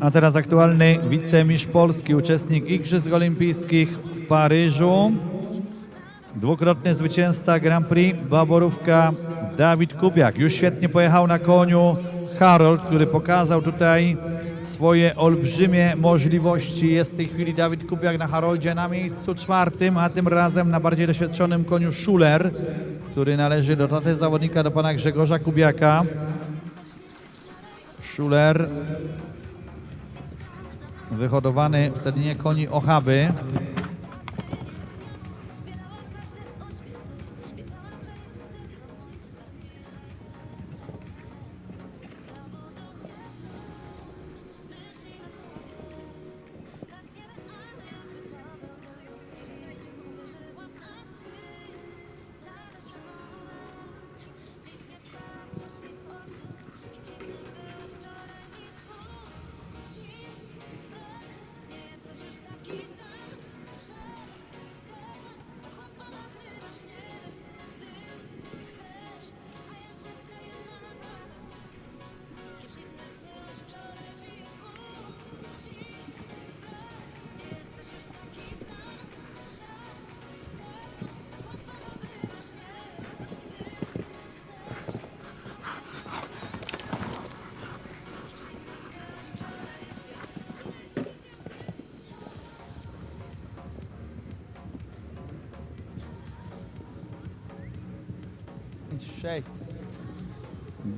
A teraz aktualny wicemistrz Polski, uczestnik Igrzysk Olimpijskich w Paryżu. Dwukrotny zwycięzca Grand Prix Baborówka Dawid Kubiak. Już świetnie pojechał na koniu Harold, który pokazał tutaj swoje olbrzymie możliwości. Jest w tej chwili Dawid Kubiak na Haroldzie na miejscu czwartym, a tym razem na bardziej doświadczonym koniu Schuler, który należy do taty zawodnika, do pana Grzegorza Kubiaka. Schuler wyhodowany w stadionie koni Ochaby.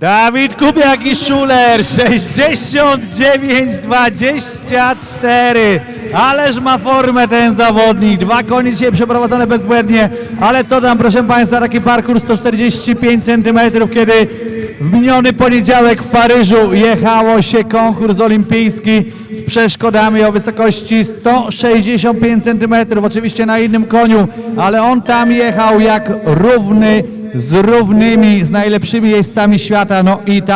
Dawid Kubiak i Schuler 69-24. Ależ ma formę ten zawodnik. Dwa konie dzisiaj przeprowadzone bezbłędnie. Ale co tam, proszę Państwa, taki parkour 145 cm, kiedy w miniony poniedziałek w Paryżu jechało się konkurs olimpijski z przeszkodami o wysokości 165 cm. Oczywiście na innym koniu, ale on tam jechał jak równy z równymi, z najlepszymi jeźdźcami świata. No i ta